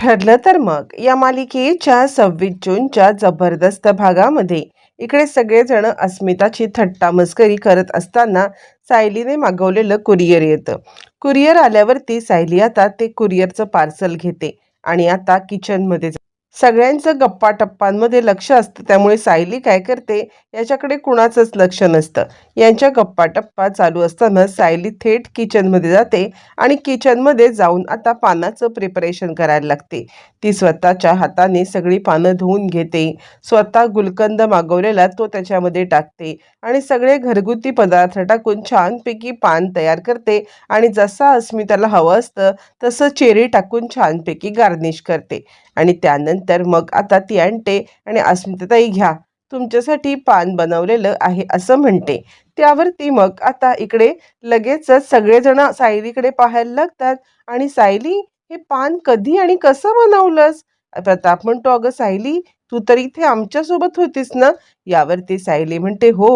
ठरलं तर मग. या मालिकेच्या सव्वीस जूनच्या जबरदस्त भागामध्ये इकडे सगळेजण अस्मिताची थट्टा मस्करी करत असताना सायलीने मागवलेलं कुरिअर येतं. कुरिअर आल्यावरती सायली आता ते कुरिअरचं पार्सल घेते आणि आता किचनमध्ये जा- सगळ्यांचं गप्पा टप्पांमध्ये लक्ष असतं त्यामुळे सायली काय करते? याच्याकडे कुणाचंच लक्ष नसतं. यांच्या गप्पा टप्पा चालू असताना सायली थेट किचनमध्ये जाते आणि किचनमध्ये जाऊन आता पानाचं प्रिपरेशन करायला लागते. ती स्वतःच्या हाताने सगळी पानं धुवून घेते. स्वतः गुलकंद मागवलेला तो त्याच्यामध्ये टाकते आणि सगळे घरगुती पदार्थ टाकून छानपैकी पान तयार करते आणि जसा अस्मिताला हवं असतं तसं चेरी टाकून छानपैकी गार्निश करते. आणि त्यानंतर मग आता ती आणते आणि अस्मिताताई घ्या तुमच्यासाठी पान बनवलेलं आहे असं म्हणते. त्यावरती मग आता इकडे लगेचच सगळेजण सायलीकडे पाहायला लागतात. आणि सायली हे पान कधी आणि कसं बनवलंस? प्रताप म्हणतो अगं सायली तू तर इथे आमच्यासोबत होतीस ना? यावरती सायली म्हणते हो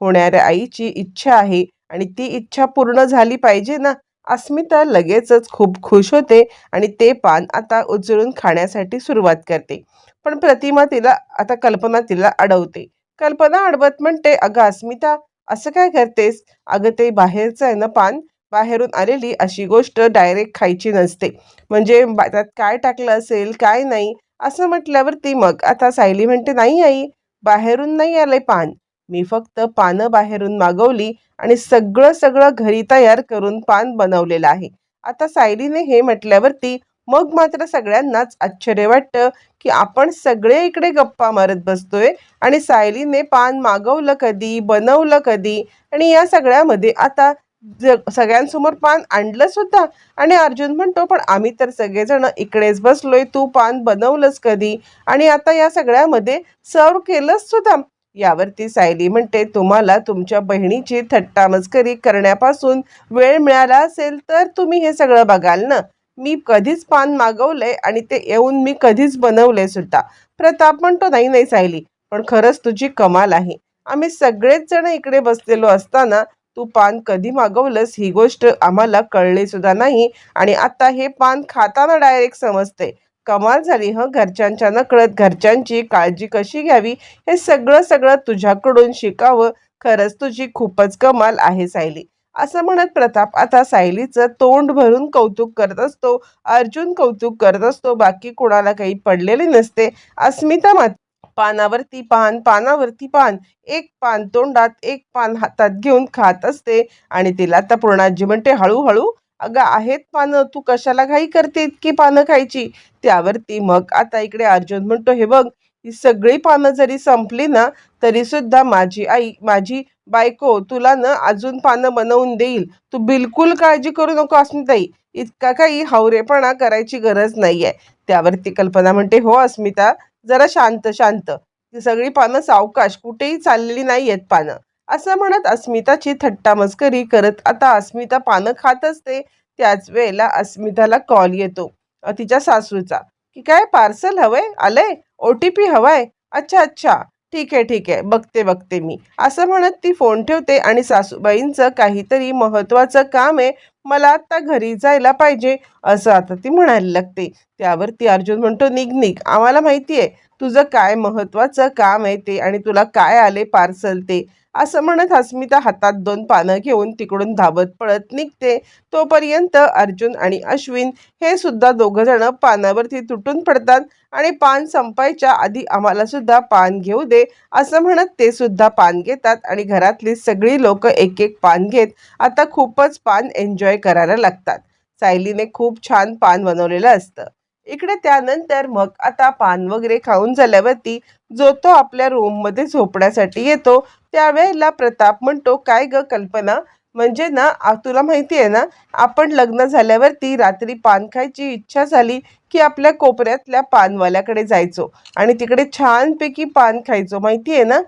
होणाऱ्या आईची इच्छा आहे आणि ती इच्छा पूर्ण झाली पाहिजे ना? अस्मिता लगेचच खूप खुश होते आणि ते पान आता उचलून खाण्यासाठी सुरुवात करते. पण प्रतिमा तिला आता कल्पना तिला अडवते. कल्पना अडवत म्हणते अगं अस्मिता असं काय करतेस? अगं ते बाहेरचं आहे ना पान? बाहेरून आलेली अशी गोष्ट डायरेक्ट खायची नसते. म्हणजे त्यात काय टाकलं असेल काय नाही? असं म्हटल्यावरती मग आता सायली म्हणते नाही आई बाहेरून नाही आलंय पान. मी फक्त पानं बाहेरून मागवली आणि सगळं सगळं घरी तयार करून पान बनवलेलं आहे. आता सायलीने हे म्हटल्यावरती मग मात्र सगळ्यांनाच आश्चर्य वाटतं की आपण सगळे इकडे गप्पा मारत बसतोय आणि सायलीने पान मागवलं कधी बनवलं कधी आणि या सगळ्यामध्ये आता जग सगळ्यांसमोर पान आणलं सुद्धा. आणि अर्जुन म्हणतो पण आम्ही तर सगळेजण इकडेच बसलोय तू पान बनवलंस कधी? आणि आता या सगळ्यामध्ये सर्व केलंस सुद्धा. यावरती सायली म्हणते तुम्हाला तुमच्या बहिणीची थट्टा मस्करी करण्यापासून वेळ मिळाला असेल तर तुम्ही हे सगळं बघाल ना. मी कधीच पान मागवलंय आणि ते येऊन मी कधीच बनवलंय सुद्धा. प्रताप म्हणतो नाही नाही सायली पण खरंच तुझी कमाल आहे. आम्ही सगळेच जण इकडे बसलेलो असताना तू पान कधी मागवलंस ही गोष्ट आम्हाला कळली सुद्धा नाही आणि आता हे पान खाताना डायरेक्ट समजते कमाल झाली हं? घरच्यांच्या नकळत घरच्यांची काळजी कशी घ्यावी? हे सगळं सगळं तुझ्याकडून शिकावं. खरंच तुझी खूपच कमाल आहे सायली. असं म्हणत प्रताप आता सायलीचं तोंड भरून कौतुक करत असतो. अर्जुन कौतुक करत असतो. बाकी कोणाला काही पडलेले नसते. अस्मिता मात पानावरती पान पानावरती पान. एक पान तोंडात एक पान हातात घेऊन खात असते. आणि तिला आता पूर्णाजी म्हणते हळूहळू अगं आहेत पानं. तू कशाला घाई करते इतकी पानं खायची? त्यावरती मग आता इकडे अर्जुन म्हणतो हे बघ ही सगळी पानं जरी संपली ना तरी सुद्धा माझी आई माझी बायको तुला ना अजून पानं बनवून देईल. तू बिलकुल काळजी करू नको अस्मिताई इतका काही हावरेपणा करायची गरज नाहीये. त्यावरती कल्पना म्हणते हो अस्मिता जरा शांत शांत. ती सगळी पानं सावकाश कुठेही चाललेली नाही आहेत पानं. असं म्हणत अस्मिताची थट्टा मस्करी करत आता अस्मिता पानं खात असते त्याच वेळेला अस्मिताला कॉल येतो. तिच्या सासूचा की काय पार्सल हवंय? आलंय? ओ टी पी हवाय? अच्छा अच्छा. ठीक आहे ठीक. आहे बघते बघते मी. असं म्हणत ती फोन ठेवते आणि सासूबाईंचं काहीतरी महत्त्वाचं काम आहे. मला आता घरी जायला पाहिजे. असं आता ती म्हणायला लागते. त्यावर ती अर्जुन म्हणतो निघ निघ. आम्हाला माहिती आहे तुझं काय महत्त्वाचं काम आहे ते आणि तुला काय आले पार्सल ते? असं म्हणत अस्मिता हातात दोन पानं घेऊन तिकडून धावत पळत निघते. तोपर्यंत अर्जुन आणि अश्विन हे सुद्धा दोघं जण पानावरती तुटून पडतात आणि पान संपायच्या आधी आम्हाला सुद्धा पान घेऊ दे असं म्हणत ते सुद्धा पान घेतात आणि घरातली सगळी लोक एक एक पान घेत आता खूपच पान एन्जॉय करायला लागतात. सायलीने खूप छान पान बनवलेलं असतं. इकडे त्यानंतर मग आता पान वगैरे खाऊन झाल्यावरती जो तो आपल्या रूममध्ये झोपण्यासाठी येतो त्यावेळेला प्रताप म्हणतो काय ग कल्पना? म्हणजे ना तुला माहिती आहे ना आपण लग्न झाल्यावरती रात्री पान खायची इच्छा झाली की आपल्या कोपऱ्यातल्या पानवाल्याकडे जायचो आणि तिकडे छानपैकी पान खायचो. माहिती आहे ना?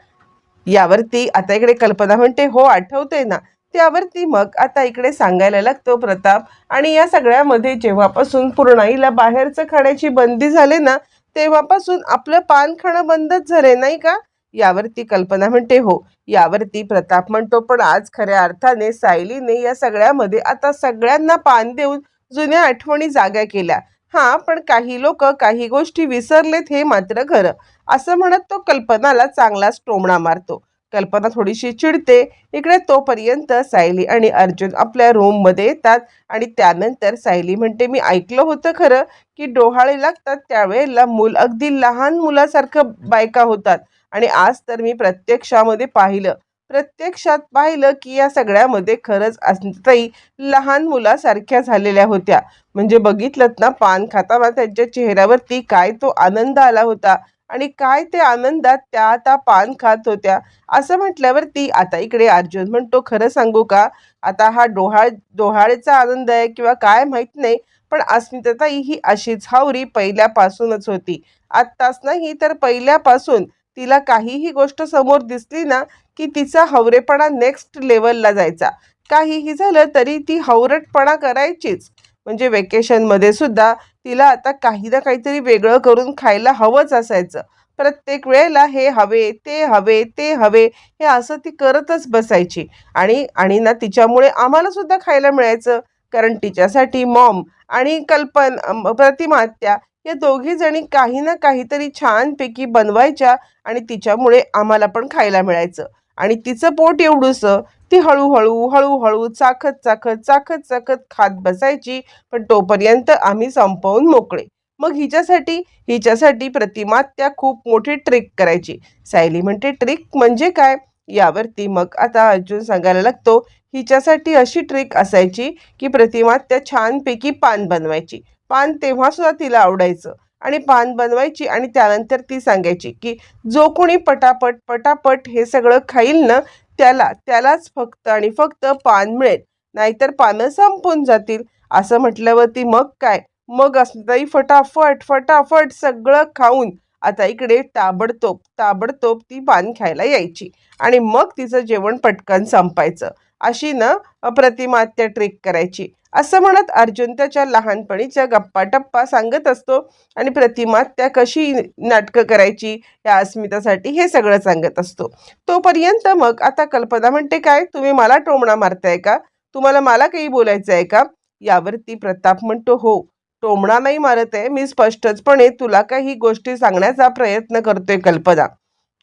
यावरती आता इकडे कल्पना म्हणते हो आठवते ना त्यावरती मग आता इकडे सांगायला लागतो प्रताप. आणि या सगळ्यामध्ये जेव्हापासून पूर्णाईला बाहेरचं खाण्याची बंदी झाली ना तेव्हापासून आपलं पान खाणं बंदच झाले नाही का? यावरती कल्पना म्हणते हो. यावरती प्रताप म्हणतो पण आज खऱ्या अर्थाने सायलीने या सगळ्यामध्ये आता सगळ्यांना पान देऊन जुन्या आठवणी जाग्या केल्या. हां पण काही लोक काही गोष्टी विसरलेत हे मात्र खरं. असं म्हणत तो कल्पनाला चांगलाच टोमणा मारतो. कल्पना थोडीशी चिडते. इकडे तोपर्यंत सायली आणि अर्जुन आपल्या रूममध्ये येतात आणि त्यानंतर सायली म्हणते मी ऐकलं होतं खरं की डोहाळे लागतात त्यावेळेला मूल अगदी लहान मुलासारखं बायका होतात. आणि आज तर मी प्रत्यक्षामध्ये पाहिलं. प्रत्यक्षात पाहिलं की या सगळ्यामध्ये खरंच असताही लहान मुलासारख्या झालेल्या होत्या. म्हणजे बघितलं ना पान खाताना त्यांच्या चेहऱ्यावरती काय तो आनंद आला होता. आणि काय ते आनंदात त्या आता पान खात होत्या. असं म्हटल्यावरती आता इकडे अर्जुन. म्हणतो खरं सांगू का? आता हा डोहाळ डोहाळेचा आनंद आहे किंवा काय माहीत नाही पण अस्मिताताई ही अशीच हावरी पहिल्यापासूनच होती. आत्ताच नाही तर पहिल्यापासून. तिला काहीही गोष्ट समोर दिसली ना की तिचा हवरेपणा नेक्स्ट लेवलला जायचा. काहीही झालं तरी ती हवरटपणा करायचीच. म्हणजे वेकेशनमध्ये सुद्धा तिला आता काही ना काहीतरी वेगळं करून खायला हवंच असायचं. प्रत्येक वेळेला हे हवे ते हवे ते हवे हे असं ती करतच बसायची. आणि आणि ना तिच्यामुळे आम्हालासुद्धा खायला मिळायचं. कारण तिच्यासाठी मॉम आणि कल्पन प्रतिमात्या या दोघी जणी काही ना काहीतरी छानपैकी बनवायच्या आणि तिच्यामुळे आम्हाला पण खायला मिळायचं. आणि तिचं पोट एवढूसं ती हळूहळू हळूहळू चाखत चाखत चाखत चाखत खात बसायची पण तोपर्यंत आम्ही संपवून मोकळे. मग हिच्यासाठी हिच्यासाठी प्रतिमा त्या खूप मोठी ट्रिक करायची. सायली म्हणते ट्रिक म्हणजे काय? यावरती मग आता अर्जुन सांगायला लागतो हिच्यासाठी अशी ट्रिक असायची की प्रतिमा त्या छानपैकी पान बनवायची. पान तेव्हा सुद्धा तिला आवडायचं. आणि पान बनवायची आणि त्यानंतर ती सांगायची की जो कोणी पटापट पटापट हे सगळं खाईल ना त्याला त्यालाच फक्त आणि फक्त पान मिळेल. नाहीतर पानं संपून जातील. असं म्हटल्यावरती मग काय? मग असताही फटाफट फटाफट सगळं खाऊन आता इकडे ताबडतोब ताबडतोब ती पान खायला यायची. आणि मग तिचं जेवण पटकन संपायचं. अशी ना प्रतिमा त्या ट्रिक करायची. असं म्हणत अर्जुन त्याच्या लहानपणीच्या गप्पा टप्पा सांगत असतो आणि प्रतिमा त्या कशी नाटकं करायची या अस्मितासाठी हे सगळं सांगत असतो. तोपर्यंत मग आता कल्पना म्हणते काय तुम्ही मला टोमणा मारताय का? तुम्हाला मला काही बोलायचं आहे का? यावरती प्रताप म्हणतो हो टोमणा नाही मारत आहे. मी स्पष्टचपणे तुला काही गोष्टी सांगण्याचा प्रयत्न करतोय कल्पना.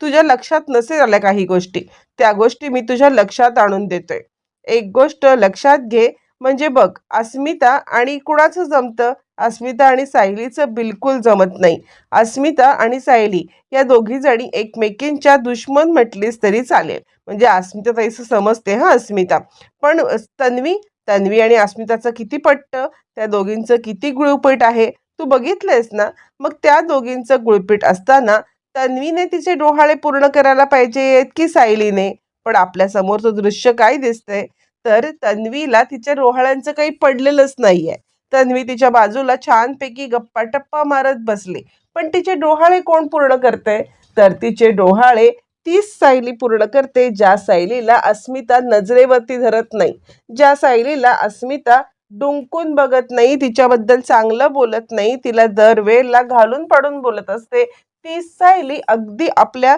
तुझ्या लक्षात नसेल आल्या काही गोष्टी. त्या गोष्टी मी तुझ्या लक्षात आणून देतोय. एक गोष्ट लक्षात घे. म्हणजे बघ अस्मिता आणि कुणाचं जमतं? अस्मिता आणि सायलीचं बिलकुल जमत नाही. अस्मिता आणि सायली या दोघी जणी एकमेकींच्या दुश्मन म्हटलीस तरी चालेल. म्हणजे अस्मिता ताईचं समजते हा अस्मिता. पण तन्वी तन्वी आणि अस्मिताचं किती पट्ट? त्या दोघींचं किती गुळपीट आहे? तू बघितलंयस ना? मग त्या दोघींचं गुळपीट असताना तन्वीने तिचे डोहाळे पूर्ण करायला पाहिजेत की सायलीने? पण आपल्या समोरचं दृश्य काय दिसतंय? तर तन्वीला तिच्या डोहाळ्यांचं काही पडलेलंच नाहीये. तन्वी तिच्या बाजूला छानपैकी गप्पा टप्पा मारत बसली. पण तिचे डोहाळे कोण पूर्ण करते? तर तिचे डोहाळे तीच सायली पूर्ण करते ज्या सायलीला अस्मिता नजरेवरती धरत नाही. ज्या सायलीला अस्मिता डुंकून बघत नाही तिच्याबद्दल चांगलं बोलत नाही तिला दरवेळेला घालून पाडून बोलत असते ती सायली अगदी आपल्या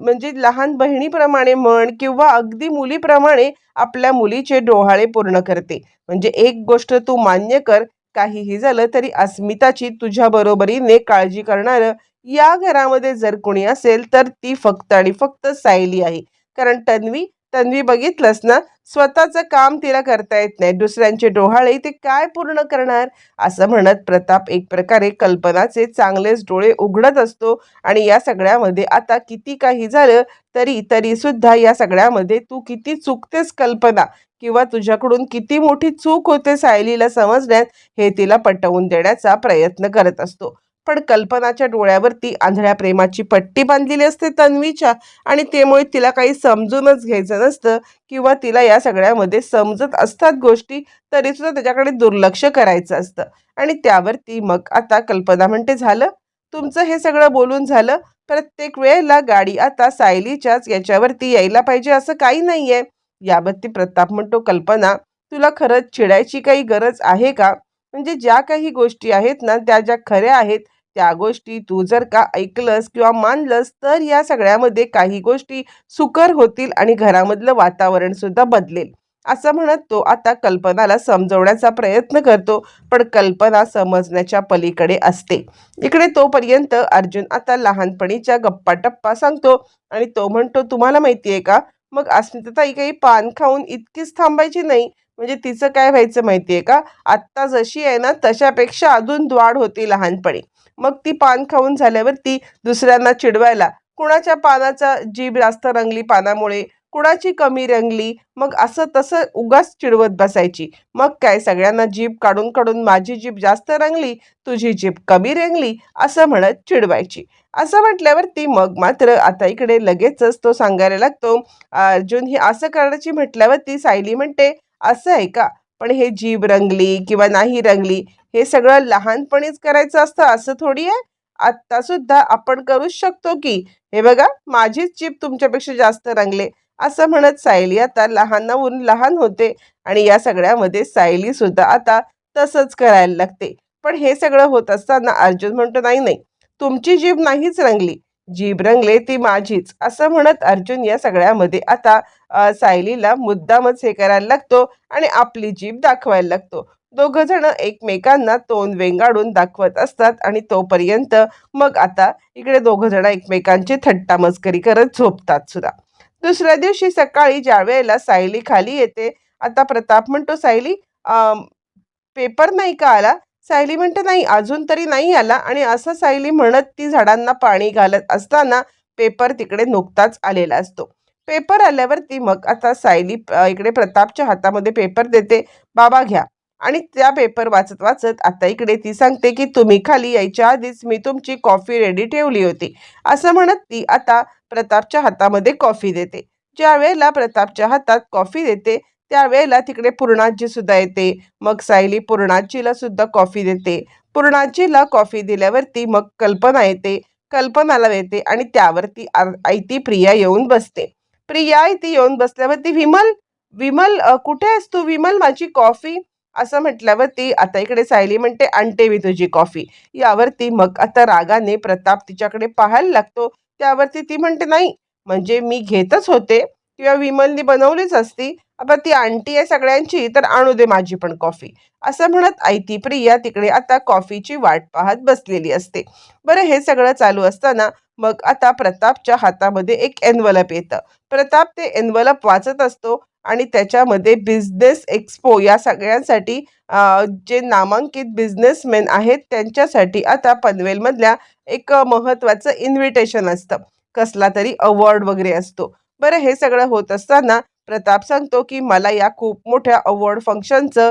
म्हणजे लहान बहिणीप्रमाणे म्हण किंवा अगदी मुलीप्रमाणे आपल्या मुलीचे डोहाळे पूर्ण करते. म्हणजे एक गोष्ट तू मान्य कर काहीही झालं तरी अस्मिताची तुझ्या बरोबरीने काळजी करणारं या घरामध्ये जर कोणी असेल तर ती फक्त आणि फक्त सायली आहे. कारण तन्वी तन्वी बघितलंस ना स्वतःचं काम तिला करता येत नाही. दुसऱ्यांचे डोहाळे ते काय पूर्ण करणार? असं म्हणत प्रताप एक प्रकारे कल्पनाचे चांगलेच डोळे उघडत असतो आणि या सगळ्यामध्ये आता किती काही झालं तरी तरी सुद्धा या सगळ्यामध्ये तू किती चुकतेस कल्पना किंवा तुझ्याकडून किती मोठी चूक होते सायलीला समजण्यात हे तिला पटवून देण्याचा प्रयत्न करत असतो. पण कल्पनाच्या डोळ्यावरती आंधळ्या प्रेमाची पट्टी बांधलेली असते तन्वीच्या आणि त्यामुळे तिला काही समजूनच घ्यायचं नसतं किंवा तिला या सगळ्यामध्ये समजत असतात गोष्टी तरीसुद्धा त्याच्याकडे दुर्लक्ष करायचं असतं. आणि त्यावरती मग आता कल्पना म्हणते झालं? तुमचं हे सगळं बोलून झालं? प्रत्येक वेळेला गाडी आता सायलीच्याच याच्यावरती यायला पाहिजे असं काही नाही आहे यावरती प्रताप म्हणतो कल्पना तुला खरंच चिडायची काही गरज आहे का? म्हणजे ज्या काही गोष्टी आहेत ना त्या ज्या खऱ्या आहेत त्या गोष्टी तू जर का ऐकलंस किंवा मानलंस तर या सगळ्यामध्ये काही गोष्टी सुकर होतील आणि घरामधलं वातावरण सुद्धा बदलेल. असं म्हणत तो आता कल्पनाला समजवण्याचा प्रयत्न करतो पण कल्पना समजण्याच्या पलीकडे असते. इकडे तोपर्यंत अर्जुन आता लहानपणीच्या गप्पा टप्पा सांगतो आणि तो म्हणतो तुम्हाला माहिती आहे का? मग अस्मिताताई काही पान खाऊन इतकीच थांबायची नाही. म्हणजे तिचं काय व्हायचं माहिती आहे का? आत्ता जशी आहे ना तशापेक्षा अजून द्वाड होती लहानपणी. मग ती पान खाऊन झाल्यावरती दुसऱ्यांना चिडवायला कुणाच्या पानाचा जीभ जास्त रंगली पानामुळे कुणाची कमी रंगली मग असं तसं उगाच चिडवत बसायची. मग काय सगळ्यांना जीभ काढून काढून माझी जीभ जास्त रंगली तुझी जीभ कमी रंगली असं म्हणत चिडवायची. असं म्हटल्यावरती मग मात्र आता इकडे लगेचच तो सांगायला लागतो अर्जुन ही असं करण्याची म्हटल्यावरती सायली म्हणते असं आहे का? पण हे जीभ रंगली किंवा नाही रंगली हे सगळं लहानपणीच करायचं असतं असं थोडी आहे? आत्ता सुद्धा आपण करूच शकतो की? हे बघा माझीच जीभ तुमच्यापेक्षा जास्त रंगले असं म्हणत सायली आता लहानाहून लहान होते आणि या सगळ्यामध्ये सायली सुद्धा आता तसंच करायला लागते. पण हे सगळं होत असताना अर्जुन म्हणतो नाही नाही तुमची जीभ नाहीच रंगली. जीभ रंगले ती माझीच. असं म्हणत अर्जुन या सगळ्यामध्ये आता सायलीला मुद्दामच हे करायला लागतो आणि आपली जीभ दाखवायला लागतो. दोघ जण एकमेकांना तोंड वेंगाडून दाखवत असतात आणि तोपर्यंत मग आता इकडे दोघ जण एकमेकांची थट्टा मस्करी करत झोपतात सुद्धा. दुसऱ्या दिवशी सकाळी ज्या वेळेला सायली खाली येते आता प्रताप म्हणतो सायली पेपर नाही का आला? सायली म्हणते नाही अजून तरी नाही आला. आणि असं सायली म्हणत ती झाडांना पाणी घालत असताना पेपर तिकडे नुकताच आलेला असतो. पेपर आल्यावरती मग आता सायली इकडे प्रतापच्या हातामध्ये पेपर देते. बाबा घ्या. आणि त्या पेपर वाचत वाचत आता इकडे ती सांगते की तुम्ही खाली यायच्या आधीच मी तुमची कॉफी रेडी ठेवली होती. असं म्हणत ती आता प्रतापच्या हातामध्ये कॉफी देते. ज्या वेळेला प्रतापच्या हातात कॉफी देते त्यावेळेला तिकडे पूर्णाजी सुद्धा येते. मग सायली पूर्णाजीला सुद्धा कॉफी देते. पूर्णाजीला कॉफी दिल्यावरती मग कल्पना येते. कल्पनाला येते आणि त्यावरती आर- आयती प्रिया येऊन बसते. प्रिया ती येऊन बसल्यावरती विमल विमल कुठे आहेस तू विमल? माझी कॉफी. असं म्हटल्यावरती आता इकडे सायली म्हणते आणते मी तुझी कॉफी. यावरती मग आता रागाने प्रताप तिच्याकडे पाहायला लागतो. त्यावरती ती म्हणते नाही म्हणजे मी घेतच होते किंवा विमलनी बनवलीच असती. आता ती आंटी आहे सगळ्यांची तर आणू दे माझी पण कॉफी. असं म्हणत आयती प्रिया तिकडे आता कॉफीची वाट पाहत बसलेली असते. बरं हे सगळं चालू असताना मग आता प्रतापच्या हातामध्ये एक एनवलप येतं. प्रताप ते एनवलप वाचत असतो आणि त्याच्यामध्ये बिझनेस एक्सपो या सगळ्यांसाठी जे नामांकित बिझनेसमॅन आहेत त्यांच्यासाठी आता पनवेलमधल्या एक महत्त्वाचं इन्व्हिटेशन असतं. कसला तरी अवॉर्ड वगैरे असतो. बरं हे सगळं होत असताना प्रताप सांगतो की मला या खूप मोठ्या अवॉर्ड फंक्शनचं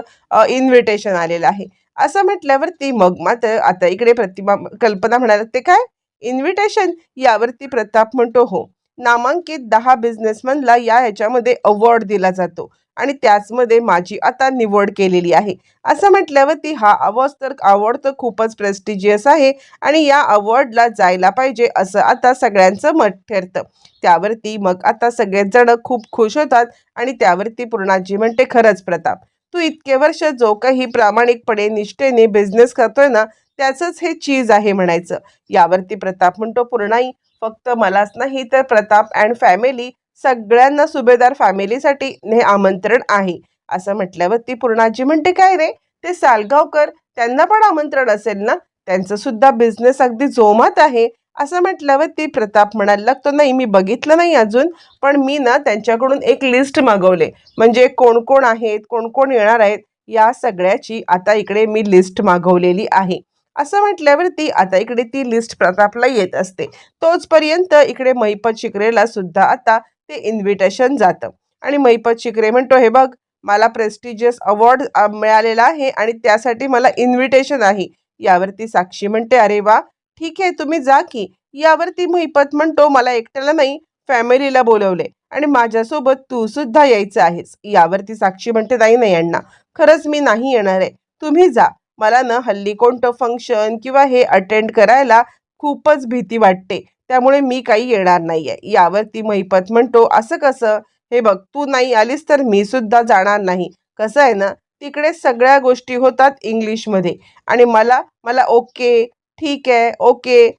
इन्व्हिटेशन आलेलं आहे. असं म्हटल्यावरती मग मात्र आता इकडे प्रतिमा कल्पना म्हणाल ते काय? इन्व्हिटेशन यावरती प्रताप म्हणतो हो. नामांकित दहा बिझनेसमनला या याच्यामध्ये अवॉर्ड दिला जातो आणि त्याचमध्ये माझी आता निवड केलेली आहे. असं म्हटल्यावरती हा अवॉर्ड तर अवॉर्ड तर खूपच प्रेस्टिजियस आहे आणि या अवॉर्डला जायला पाहिजे असं आता सगळ्यांचं मत ठरतं. त्यावरती मग आता सगळेजण खूप खुश होतात आणि त्यावरती पूर्णाजी म्हणते खरंच प्रताप तू इतके वर्ष जो काही प्रामाणिकपणे निष्ठेने बिझनेस करतोय ना त्याचंच हे चीज आहे म्हणायचं. यावरती प्रताप म्हणतो पूर्णाई फक्त मलाच नाही तर प्रताप अँड फॅमिली सगळ्यांना सुभेदार फॅमिलीसाठी हे आमंत्रण आहे. असं म्हटल्यावर ती पूर्णाजी म्हणते काय रे? ते सालगावकर त्यांना पण आमंत्रण असेल ना? त्यांचं सुद्धा बिझनेस अगदी जोमात आहे. असं म्हटल्यावर ती प्रताप म्हणायला लागतो नाही मी बघितलं नाही अजून पण मी ना त्यांच्याकडून एक लिस्ट मागवले. म्हणजे कोण कोण आहेत कोण कोण येणार आहेत या सगळ्याची आता इकडे मी लिस्ट मागवलेली आहे. असं म्हटल्यावर ती आता इकडे ती लिस्ट प्रतापला येत असते. तोचपर्यंत इकडे महिपत शिकरेला सुद्धा आता ते इन्व्हिटेशन जातं. आणि महिपत शिकरे म्हणतो हे बघ मला प्रेस्टिजियस अवॉर्ड मिळालेला आहे आणि त्यासाठी मला इन्व्हिटेशन आहे. यावरती साक्षी म्हणते अरे वा ठीक आहे तुम्ही जा की. यावरती महिपत म्हणतो मला एकट्याला नाही फॅमिलीला बोलवले आणि माझ्यासोबत तू सुद्धा यायचं आहेस. यावरती साक्षी म्हणते नाही नाही अण्णा खरंच मी नाही येणार आहे. तुम्ही जा. मला ना हल्ली कोणतं फंक्शन किंवा हे अटेंड करायला खूपच भीती वाटते. त्यामुळे मी काही येणार नाही आहे यावरती महिपत म्हणतो असं कसं? हे बघ तू नाही आलीस तर मी सुद्धा जाणार नाही. कसं आहे ना तिकडे सगळ्या गोष्टी होतात इंग्लिशमध्ये आणि मला मला ओके ठीक आहे ओके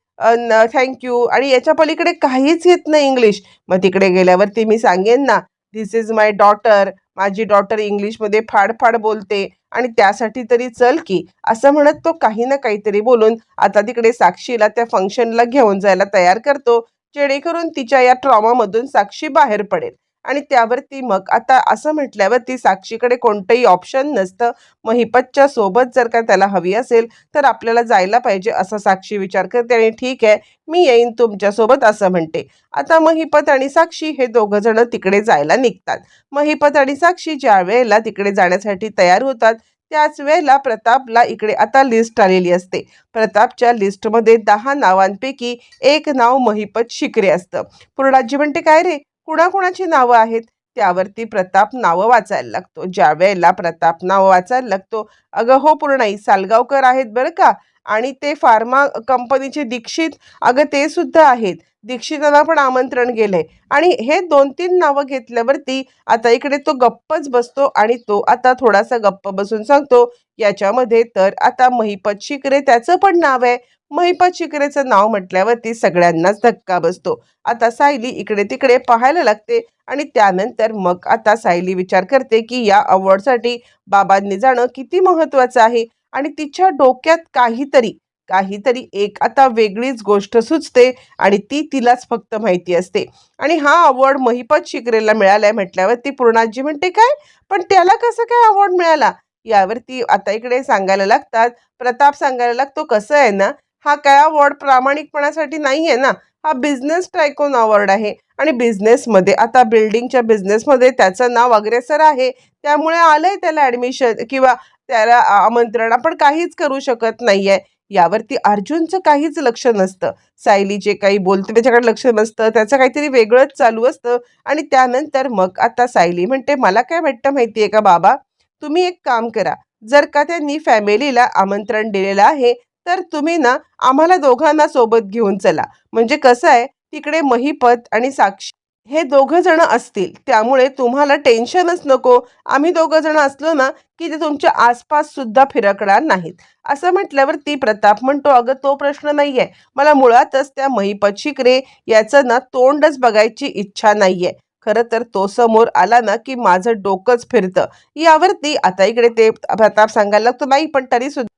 थँक्यू आणि याच्या पलीकडे काहीच येत नाही इंग्लिश मग तिकडे गेल्यावरती मी सांगेन ना दिस इज माय डॉटर माझी डॉटर इंग्लिशमध्ये फाडफाड बोलते. आणि त्यासाठी तरी चल की असं म्हणत तो काही ना काहीतरी बोलून आता तिकडे साक्षीला त्या फंक्शनला घेऊन जायला तयार करतो. जेणेकरून तिच्या या ट्रॉमामधून साक्षी बाहेर पडेल. आणि त्यावरती मग आता असं म्हटल्यावरती साक्षीकडे कोणतंही ऑप्शन नसतं. महिपतच्या सोबत जर का त्याला हवी असेल तर आपल्याला जायला पाहिजे असा साक्षी विचार करते आणि ठीक आहे मी येईन तुमच्यासोबत असं म्हणते. आता महिपत आणि साक्षी हे दोघं जण तिकडे जायला निघतात. महिपत आणि साक्षी ज्या वेळेला तिकडे जाण्यासाठी तयार होतात त्याच वेळेला प्रतापला इकडे आता लिस्ट आलेली असते. प्रतापच्या लिस्टमध्ये दहा नावांपैकी एक नाव महिपत शिकरे असतं. पूर्णाजी म्हणते काय रे? कुणाकुणाची नावं आहेत? त्यावरती प्रताप नावं वाचायला लागतो. ज्या वेळेला प्रताप नावं वाचायला लागतो अगं हो पूर्णाई सालगावकर आहेत बरं का? आणि ते फार्मा कंपनीचे दीक्षित अगं ते सुद्धा आहेत. दीक्षितांना पण आमंत्रण गेलंय. आणि हे दोन तीन नावं घेतल्यावरती आता इकडे तो गप्पच बसतो आणि तो आता थोडासा गप्प बसून सांगतो याच्यामध्ये तर आता महिपत शिकरे त्याचं पण नाव आहे. महिपत शिकरेचं नाव म्हटल्यावरती सगळ्यांनाच धक्का बसतो. आता सायली इकडे तिकडे पाहायला लागते आणि त्यानंतर मग आता सायली विचार करते की या अवॉर्डसाठी बाबांनी जाणं किती महत्त्वाचं आहे आणि तिच्या डोक्यात काहीतरी काहीतरी एक आता वेगळीच गोष्ट सुचते आणि ती तिलाच फक्त माहिती असते. आणि हा अवॉर्ड महिपत शिकरेला मिळालाय म्हटल्यावर ती पूर्णाजी म्हणते काय? पण त्याला कसं काय अवॉर्ड मिळाला? यावरती आता इकडे सांगायला लागतात. प्रताप सांगायला लागतो कसं आहे ना हा काय अवॉर्ड प्रामाणिकपणासाठी नाही आहे ना हा बिझनेस ट्रायकोन अवॉर्ड आहे. आणि बिझनेसमध्ये आता बिल्डिंगच्या बिझनेसमध्ये त्याचं नाव अग्रेसर आहे. त्यामुळे आलंय त्याला ॲडमिशन किंवा त्याला आमंत्रण. आपण काहीच करू शकत नाही आहे यावरती अर्जुनचं काहीच लक्ष नसतं. सायली जे काही बोलते त्याच्याकडे लक्ष नसतं. त्याचं काहीतरी वेगळंच चालू असतं. आणि त्यानंतर मग आता सायली म्हणते मला काय वाटतं माहिती आहे का बाबा तुम्ही एक काम करा. जर का त्यांनी फॅमिलीला आमंत्रण दिलेलं आहे तर तुम्ही ना आम्हाला दोघांना सोबत घेऊन चला. म्हणजे कसं आहे तिकडे महिपत आणि साक्षी हे दोघं जण असतील. त्यामुळे तुम्हाला टेन्शनच नको. आम्ही दोघं जण असलो ना की ते तुमच्या आसपास सुद्धा फिरकणार नाहीत. असं म्हटल्यावर ती प्रताप म्हणतो अगं तो प्रश्न नाहीये. मला मुळातच त्या महिपत शिकरे याचं ना तोंडच बघायची इच्छा नाहीये. खरं तर तो समोर आला ना की माझं डोकंच फिरतं. यावरती आता इकडे ते प्रताप सांगायला लागतो नाही पण तरी सुद्धा.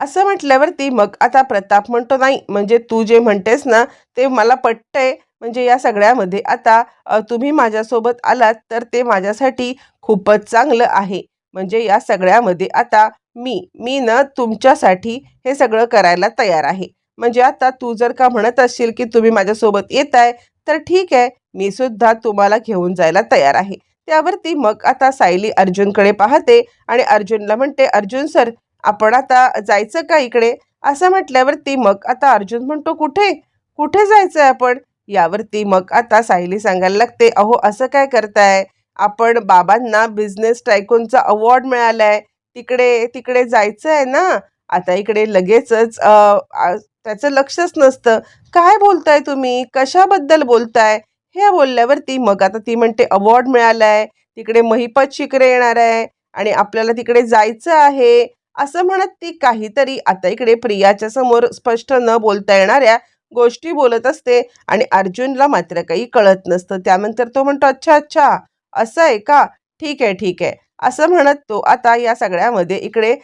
असं म्हटल्यावरती मग आता प्रताप म्हणतो नाही म्हणजे तू जे म्हणतेस ना ते मला पटतंय. म्हणजे या सगळ्यामध्ये आता तुम्ही माझ्यासोबत आलात तर ते माझ्यासाठी खूपच चांगलं आहे. म्हणजे या सगळ्यामध्ये आता मी मी ना तुमच्यासाठी हे सगळं करायला तयार आहे. म्हणजे आता तू जर का म्हणत असशील की तुम्ही माझ्यासोबत येत आहे तर ठीक आहे. मी सुद्धा तुम्हाला घेऊन जायला तयार आहे. त्यावरती मग आता सायली अर्जुनकडे पाहते आणि अर्जुनला म्हणते अर्जुन सर आपण आता जायचं का इकडे? असं म्हटल्यावर ती मग आता अर्जुन म्हणतो कुठे? कुठे जायचं आहे आपण? यावरती मग आता सायली सांगायला लागते अहो असं काय करताय? आपण बाबांना बिझनेस टायकूनचा अवॉर्ड मिळालाय. तिकडे तिकडे जायचं आहे ना? आता इकडे लगेचच त्याचं लक्षच नसतं. काय बोलताय तुम्ही? कशाबद्दल बोलताय? हे बोलल्यावरती मग आता ती म्हणते अवॉर्ड मिळालाय तिकडे महिपत शिकरे येणार आहे आणि आपल्याला तिकडे जायचं आहे. असं म्हणत ती काहीतरी आता इकडे प्रियाच्या समोर स्पष्ट न बोलता येणाऱ्या गोष्टी बोलत असते आणि अर्जुनला मात्र काही कळत नसतं. त्यानंतर तो म्हणतो अच्छा अच्छा असं आहे का? ठीक आहे ठीक आहे. असं म्हणत तो आता या सगळ्यामध्ये इकडे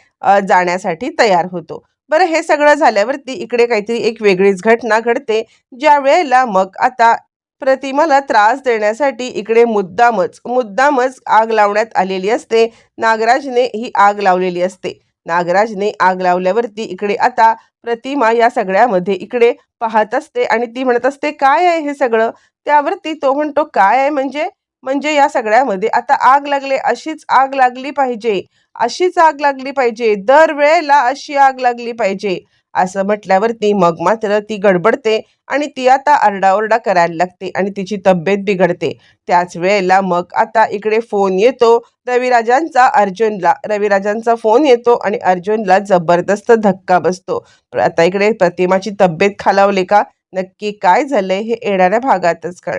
जाण्यासाठी तयार होतो. बरं हे सगळं झाल्यावरती इकडे काहीतरी एक वेगळीच घटना घडते. ज्या वेळेला मग आता प्रतिमाला त्रास देण्यासाठी इकडे मुद्दामच मुद्दामच आग लावण्यात आलेली असते. नागराजने ही आग लावलेली असते. नागराजने आग लावल्यावरती इकडे आता प्रतिमा या सगळ्यामध्ये इकडे पाहत असते आणि ती म्हणत असते काय आहे हे सगळं? त्यावरती तो म्हणतो काय आहे म्हणजे? म्हणजे या सगळ्यामध्ये आता आग लागले अशीच आग लागली पाहिजे. अशीच आग लागली पाहिजे. दरवेळेला अशी आग लागली पाहिजे. असं म्हटल्यावरती मग मात्र ती गडबडते आणि ती आता आरडाओरडा करायला लागते आणि तिची तब्येत बिघडते. त्याच वेळेला मग आता इकडे फोन येतो. रविराजांचा अर्जुनला रविराजांचा फोन येतो आणि अर्जुनला जबरदस्त धक्का बसतो. आता इकडे प्रतिमाची तब्येत खालावली का? नक्की काय झालंय हे येणाऱ्या भागातच कळ